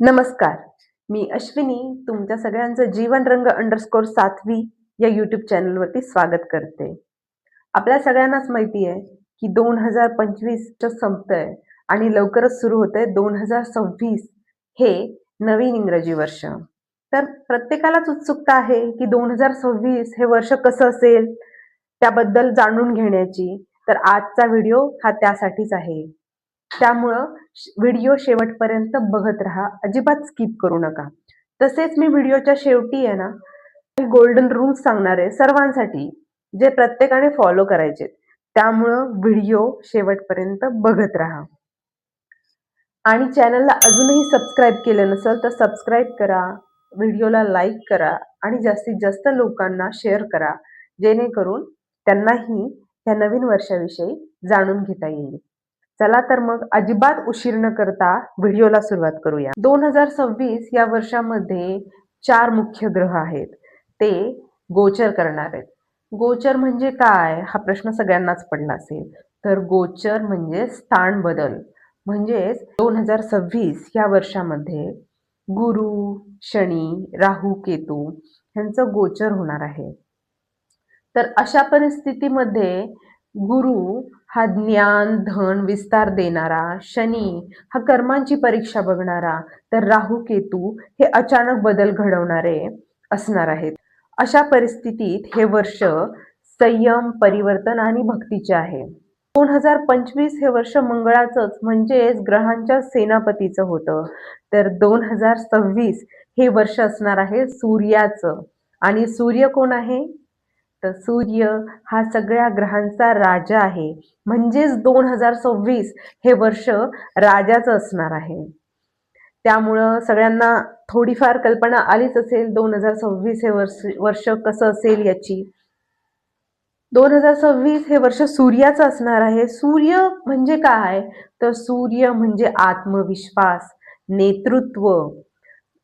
नमस्कार. मी अश्विनी तुमच्या सगळ्यांचं जीवन रंग अंडरस्कोर सातवी या यूट्यूब चॅनलवरती स्वागत करते. आपल्या सगळ्यांनाच माहिती आहे की दोन हजार पंचवीस संपतंय आणि लवकरच सुरू होतंय दोन हजार सव्वीस हे नवीन इंग्रजी वर्ष. तर प्रत्येकालाच उत्सुकता आहे की दोन हजार सव्वीस हे वर्ष कसं असेल? त्याबद्दल जाणून घेण्याची. तर आजचा व्हिडिओ हा त्यासाठीच आहे. त्यामुळं व्हिडिओ शेवटपर्यंत बघत राहा. अजिबात स्किप करू नका. तसेच मी व्हिडिओच्या शेवटी आहे ना गोल्डन रूल्स सांगणार आहे सर्वांसाठी जे प्रत्येकाने फॉलो करायचे. त्यामुळं व्हिडिओ शेवटपर्यंत बघत राहा. आणि चॅनलला अजूनही सबस्क्राईब केलं नसेल तर सबस्क्राईब करा व्हिडिओला लाईक करा आणि जास्तीत जास्त लोकांना शेअर करा जेणेकरून त्यांनाही या नवीन वर्षाविषयी जाणून घेता येईल. चला तर मग अजिबात उशीर न करता व्हिडिओला सुरुवात करूया. दोन हजार सव्वीस या वर्षामध्ये चार मुख्य ग्रह आहेत. ते गोचर करणार आहेत. गोचर म्हणजे काय? हा प्रश्न सगळ्यांनाच पडला असेल. तर गोचर म्हणजे स्थान बदल. म्हणजेच दोन हजार सव्वीस या वर्षामध्ये गुरु शनी राहू केतू यांचं गोचर होणार आहे. तर अशा परिस्थितीमध्ये गुरु हा ज्ञान धन विस्तार देणारा शनी हा कर्मांची परीक्षा बघणारा तर राहू केतू हे अचानक बदल घडवणारे असणार आहेत. अशा परिस्थितीत हे वर्ष संयम परिवर्तन आणि भक्तीचे आहे. दोन हजार पंचवीस हे वर्ष मंगळाचंच म्हणजेच ग्रहांच्या सेनापतीचं होतं. तर दोन हजार सव्वीस हे वर्ष असणार आहे सूर्याचं. आणि सूर्य कोण आहे? तर सूर्य हा सगळ्या ग्रहांचा राजा आहे. म्हणजेच दोन हजार सव्वीस हे वर्ष राजाचं असणार आहे. त्यामुळं सगळ्यांना थोडीफार कल्पना आलीच असेल दोन हजार सव्वीस हे वर्ष वर्ष कसं असेल याची. दोन हजार सव्वीस हे वर्ष सूर्याचं असणार आहे. सूर्य म्हणजे काय? तर सूर्य म्हणजे आत्मविश्वास नेतृत्व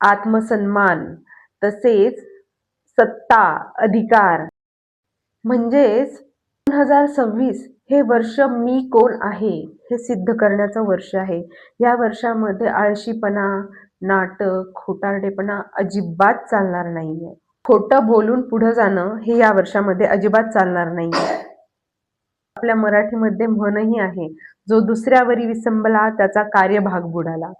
आत्मसन्मान तसेच सत्ता अधिकार. म्हणजेच दोन हजार सव्वीस हे वर्ष मी कोण आहे हे सिद्ध करण्याचं वर्ष आहे. या वर्षामध्ये आळशीपणा नाटक खोटारडेपणा अजिबात चालणार नाहीये. खोटं बोलून पुढं जाणं हे या वर्षामध्ये अजिबात चालणार नाहीये. आपल्या मराठीमध्ये म्हणही आहे जो दुसऱ्यावरी विसंबला त्याचा कार्यभाग बुडाला.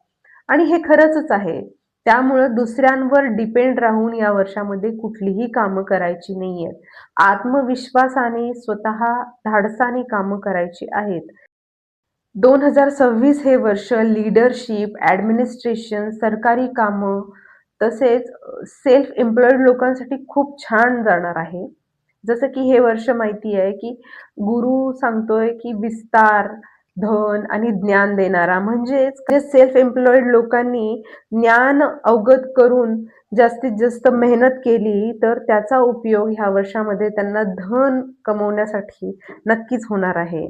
आणि हे खरंच आहे. त्यामुळं दुसऱ्यांवर डिपेंड राहून या वर्षामध्ये कुठलीही कामं करायची नाही आहेत आत्मविश्वासाने स्वतः धाडसाने कामं करायची आहेत. दोन हजार सव्वीस हे वर्ष लीडरशिप ॲडमिनिस्ट्रेशन सरकारी कामं तसेच सेल्फ एम्प्लॉईड लोकांसाठी खूप छान जाणार आहे. जसं की हे वर्ष माहिती आहे की गुरु सांगतोय की विस्तार धन आणि ज्ञान देणारा. म्हणजेच सेल्फ एम्प्लॉईड लोकांनी ज्ञान अवगत करून जास्तीत जास्त मेहनत केली तर त्याचा उपयोग ह्या वर्षामध्ये त्यांना धन कमवण्यासाठी नक्कीच होणार आहे.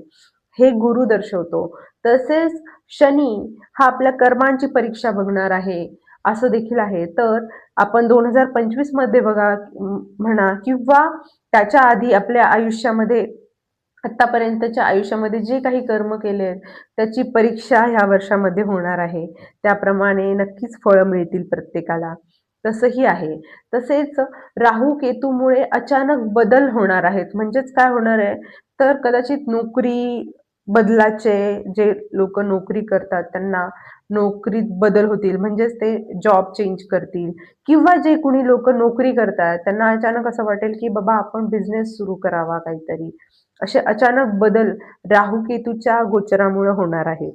हे गुरु दर्शवतो. तसेच शनी हा आपल्या कर्मांची परीक्षा बघणार आहे असं देखील आहे. तर आपण दोन हजार पंचवीसमध्ये बघा म्हणा किंवा त्याच्या आधी आपल्या आयुष्यामध्ये आत्तापर्यंतच्या आयुष्यामध्ये जे काही कर्म केले आहेत त्याची परीक्षा ह्या वर्षामध्ये होणार आहे. त्याप्रमाणे नक्कीच फळं मिळतील प्रत्येकाला. तसंही आहे. तसेच राहू केतूमुळे अचानक बदल होणार आहेत. म्हणजेच काय होणार आहे? तर कदाचित नोकरी बदलाचे जे लोक नोकरी करतात त्यांना नोकरीत बदल होतील म्हणजेच ते जॉब चेंज करतील. किंवा जे कुणी लोक नोकरी करतात त्यांना अचानक असं वाटेल की बाबा आपण बिझनेस सुरू करावा काहीतरी. असे अचानक बदल राहू केतूच्या गोचरामुळे होणार आहेत.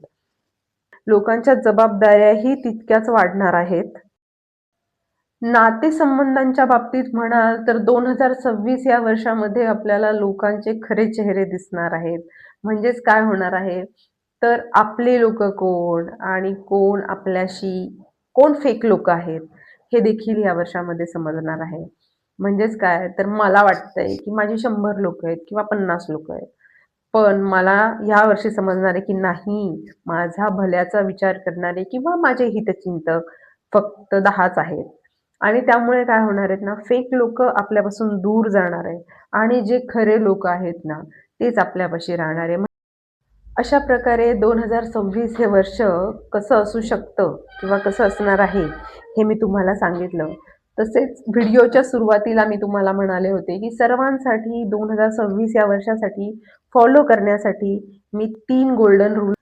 लोकांच्या जबाबदाऱ्याही तितक्याच वाढणार आहेत. नातेसंबंधांच्या बाबतीत म्हणाल तर दोन हजार सव्वीस या वर्षामध्ये आपल्याला लोकांचे खरे चेहरे दिसणार आहेत. म्हणजेच काय होणार आहे? तर आपले लोक कोण आणि कोण आपल्याशी कोण फेक लोक आहेत? हे देखील या वर्षामध्ये समजणार आहे. म्हणजेच काय? तर मला वाटतंय की माझी शंभर लोक आहेत किंवा पन्नास लोक आहेत. पण मला या वर्षी समजणार आहे की नाही माझा भल्याचा विचार करणारे किंवा माझे हितचिंतक फक्त दहाच आहेत. आणि त्यामुळे काय होणार आहेत ना फेक लोक आपल्यापासून दूर जाणार आहेत. आणि जे खरे लोक आहेत ना तेच आपल्यापाशी राहणार आहे अशा प्रकारे दोन हजार सव्वीस हे वर्ष कसं असू शकतं किंवा कसं असणार आहे हे मी तुम्हाला सांगितलं. तसेच व्हिडिओच्या सुरुवातीला मी तुम्हाला म्हणाले होते की सर्वांसाठी दोन हजार सव्वीस या वर्षासाठी फॉलो करण्यासाठी मी तीन गोल्डन रूल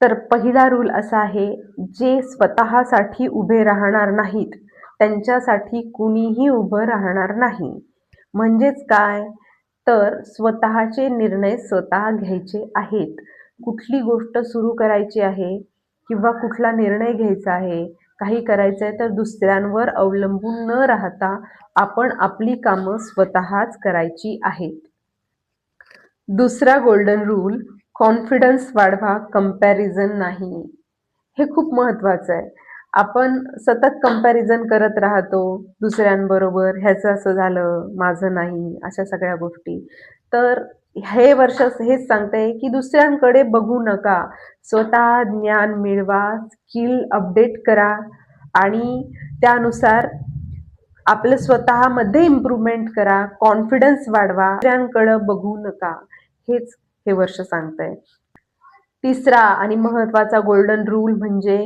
तर पहिला रूल असा आहे जे स्वतःसाठी उभे राहणार नाहीत. त्यांच्यासाठी कुणीही उभं राहणार नाही. म्हणजेच काय? तर स्वतःचे निर्णय स्वतः घ्यायचे आहेत. कुठली गोष्ट सुरू करायची आहे किंवा कुठला निर्णय घ्यायचा आहे काही करायचं आहे तर दुसऱ्यांवर अवलंबून न राहता आपण आपली कामं स्वतःच करायची आहेत. दुसरा गोल्डन रूल कॉन्फिडन्स वाढवा कंपॅरिझन नाही. हे खूप महत्त्वाचं आहे. आपण सतत कंपॅरिझन करत राहतो दुसऱ्यांबरोबर ह्याचं असं झालं माझं नाही अशा सगळ्या गोष्टी. तर हे वर्ष हेच सांगते की दुसऱ्यांकडे बघू नका. स्वतः ज्ञान मिळवा स्किल अपडेट करा आणि त्यानुसार आपलं स्वतःमध्ये इम्प्रूव्हमेंट करा कॉन्फिडन्स वाढवा. दुसऱ्यांकडं बघू नका. हेच हे वर्ष सांगतंय. तिसरा आणि महत्त्वाचा गोल्डन रूल म्हणजे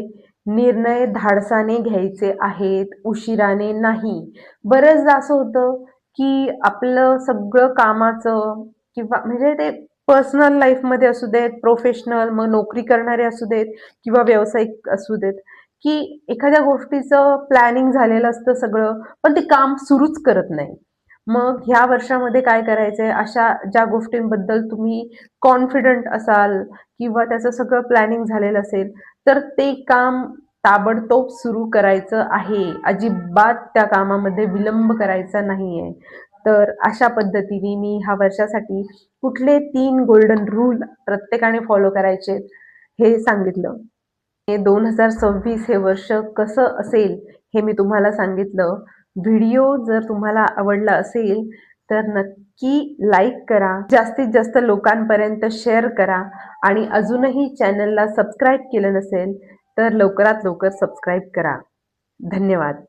निर्णय धाडसाने घ्यायचे आहेत उशिराने नाही. बरेचदा असं होतं की आपलं सगळं कामाचं किंवा म्हणजे ते पर्सनल लाईफमध्ये असू देत प्रोफेशनल मग नोकरी करणारे असू देत किंवा व्यावसायिक असू देत की एखाद्या गोष्टीचं प्लॅनिंग झालेलं असतं सगळं पण ते काम सुरूच करत नाही. मग ह्या वर्षामध्ये काय करायचं आहे अशा ज्या गोष्टींबद्दल तुम्ही कॉन्फिडंट असाल किंवा त्याचं सगळं प्लॅनिंग झालेलं असेल तर ते काम ताबडतोब सुरू करायचं आहे. अजिबात त्या कामामध्ये विलंब करायचा नाही आहे तर अशा पद्धतीने मी ह्या वर्षासाठी कुठले तीन गोल्डन रूल प्रत्येकाने फॉलो करायचे हे सांगितलं. हे दोन हजार सव्वीस हे वर्ष कसं असेल हे मी तुम्हाला सांगितलं. व्हिडिओ जर तुम्हाला आवडला असेल तर नक्की लाईक करा. जास्तीत जास्त लोकांपर्यंत शेअर करा. आणि अजूनही चॅनलला सबस्क्राईब केलं नसेल तर लवकरात लवकर सबस्क्राईब करा. धन्यवाद.